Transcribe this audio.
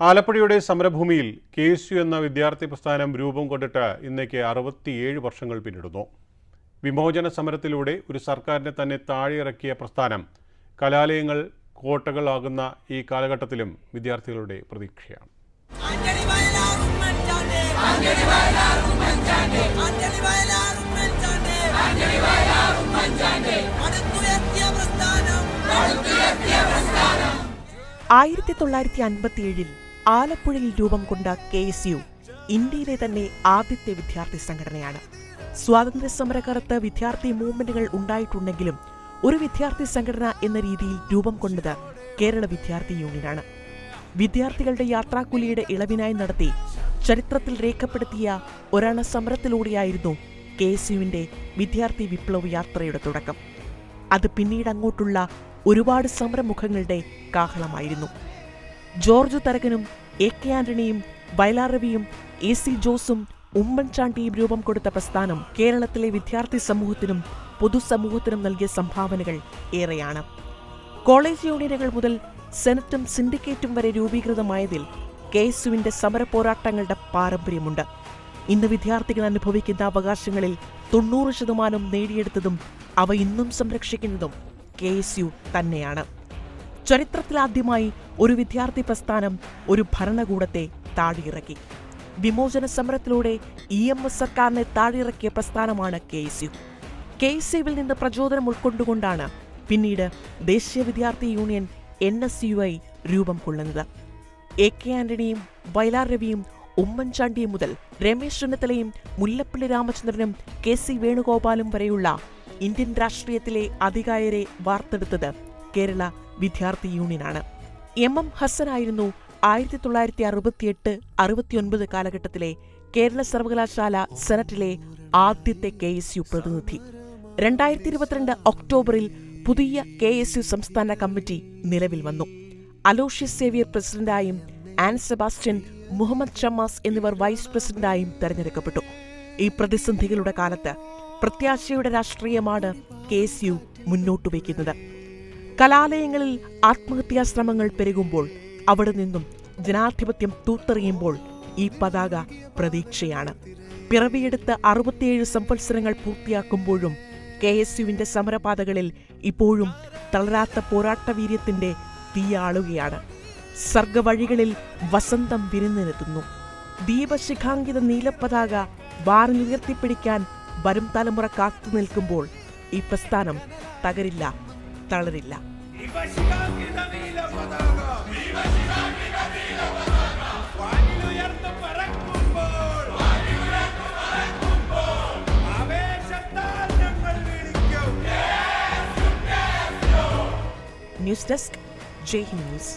ആലപ്പുഴയുടെ സമരഭൂമിയിൽ K S U എന്ന വിദ്യാർത്ഥി പ്രസ്ഥാനം രൂപം കൊണ്ടിട്ട് ഇന്നേക്ക് അറുപത്തിയേഴ് വർഷങ്ങൾ പിന്നിടുന്നു. വിമോചന സമരത്തിലൂടെ ഒരു സർക്കാരിനെ തന്നെ താഴെയിറക്കിയ പ്രസ്ഥാനം കലാലയങ്ങൾ കോട്ടകളാകുന്ന ഈ കാലഘട്ടത്തിലും വിദ്യാർത്ഥികളുടെ പ്രതീക്ഷയാണ്. ആയിരത്തി തൊള്ളായിരത്തി അൻപത്തിയേഴിൽ ആലപ്പുഴയിൽ രൂപം കൊണ്ട കെ എസ് യു ഇന്ത്യയിലെ തന്നെ ആദ്യത്തെ വിദ്യാർത്ഥി സംഘടനയാണ്. സ്വാതന്ത്ര്യ സമരകാലത്ത് വിദ്യാർത്ഥി മൂവ്മെന്റുകൾ ഉണ്ടായിട്ടുണ്ടെങ്കിലും ഒരു വിദ്യാർത്ഥി സംഘടന എന്ന രീതിയിൽ രൂപം കൊണ്ടത് കേരള വിദ്യാർത്ഥി യൂണിയനാണ്. വിദ്യാർത്ഥികളുടെ യാത്രാക്കൂലിയുടെ ഇളവിനായി നടത്തി ചരിത്രത്തിൽ രേഖപ്പെടുത്തിയ ഒരണ സമരത്തിലൂടെയായിരുന്നു കെ എസ് യുവിന്റെ വിദ്യാർത്ഥി വിപ്ലവ യാത്രയുടെ തുടക്കം. അത് പിന്നീട് അങ്ങോട്ടുള്ള ഒരുപാട് സമരമുഖങ്ങളുടെ കാഹളമായിരുന്നു. ജോർജ് തരകനും എ കെ ആന്റണിയും വയലാർ രവിയും എ സി ജോസും ഉമ്മൻചാണ്ടിയും രൂപം കൊടുത്ത പ്രസ്ഥാനം കേരളത്തിലെ വിദ്യാർത്ഥി സമൂഹത്തിനും പൊതുസമൂഹത്തിനും നൽകിയ സംഭാവനകൾ ഏറെയാണ്. കോളേജ് യൂണിയനുകൾ മുതൽ സെനറ്റും സിൻഡിക്കേറ്റും വരെ രൂപീകൃതമായതിൽ കെ എസ് യുവിന്റെ സമര പോരാട്ടങ്ങളുടെ പാരമ്പര്യമുണ്ട്. ഇന്ന് വിദ്യാർത്ഥികൾ അനുഭവിക്കുന്ന അവകാശങ്ങളിൽ തൊണ്ണൂറ് ശതമാനം നേടിയെടുത്തതും അവ ഇന്നും സംരക്ഷിക്കുന്നതും കെ എസ് യു തന്നെയാണ്. ചരിത്രത്തിലാദ്യമായി ഒരു വിദ്യാർത്ഥി പ്രസ്ഥാനം ഒരു ഭരണകൂടത്തെ താഴെയിറക്കി വിമോചന സമരത്തിലൂടെ ഇ എം എസ് സർക്കാരിനെ താഴെയിറക്കിയ പ്രസ്ഥാനമാണ് K S U. K S യുവിൽ നിന്ന് പ്രചോദനം ഉൾക്കൊണ്ടുകൊണ്ടാണ് പിന്നീട് ദേശീയ വിദ്യാർത്ഥി union N S U I രൂപം കൊള്ളുന്നത്. എ കെ ആന്റണിയും വയലാർ രവിയും ഉമ്മൻചാണ്ടിയും മുതൽ രമേശ് ചെന്നിത്തലയും മുല്ലപ്പള്ളി രാമചന്ദ്രനും കെ സി വേണുഗോപാലും വരെയുള്ള ഇന്ത്യൻ രാഷ്ട്രീയത്തിലെ അധികായരെ വാർത്തെടുത്തത് കേരള വിദ്യാർത്ഥി യൂണിയനാണ്. എം എം ഹസനായിരുന്നു ആയിരത്തി തൊള്ളായിരത്തി അറുപത്തിയെട്ട് അറുപത്തിയൊൻപത് കാലഘട്ടത്തിലെ കേരള സർവകലാശാല സെനറ്റിലെ ആദ്യത്തെ കെ എസ് യു പ്രതിനിധി. രണ്ടായിരത്തി ഇരുപത്തിരണ്ട് ഒക്ടോബറിൽ പുതിയ കെ എസ് യു സംസ്ഥാന കമ്മിറ്റി നിലവിൽ വന്നു. അലോഷ്യസ് സേവിയർ പ്രസിഡന്റായും ആൻ സെബാസ്റ്റ്യൻ മുഹമ്മദ് ഷമ്മാസ് എന്നിവർ വൈസ് പ്രസിഡന്റായും തെരഞ്ഞെടുക്കപ്പെട്ടു. ഈ പ്രതിസന്ധികളുടെ കാലത്ത് പ്രത്യാശയുടെ രാഷ്ട്രീയമാണ് കെ എസ് യു മുന്നോട്ട് വയ്ക്കുന്നത് കലാലയങ്ങളിൽ ആത്മഹത്യാ ശ്രമങ്ങൾ പെരുകുമ്പോൾ അവിടെ നിന്നും ജനാധിപത്യം തൂത്തെറിയുമ്പോൾ ഈ പതാക പ്രതീക്ഷയാണ്. പിറവിയെടുത്ത് അറുപത്തിയേഴ് സംവത്സരങ്ങൾ പൂർത്തിയാക്കുമ്പോഴും കെ എസ് യുവിന്റെ സമരപാതകളിൽ ഇപ്പോഴും തളരാത്ത പോരാട്ടവീര്യത്തിന്റെ തീയാളുകയാണ്. സർഗവഴികളിൽ വസന്തം വിരുന്നിനെത്തുന്നു. ദീപശിഖാങ്കിത നീലപ്പതാക വാറിനുയർത്തിപ്പിടിക്കാൻ വരും തലമുറ കാത്തു നിൽക്കുമ്പോൾ ഈ പ്രസ്ഥാനം തകരില്ല. തളരില്ല. News desk Jai news.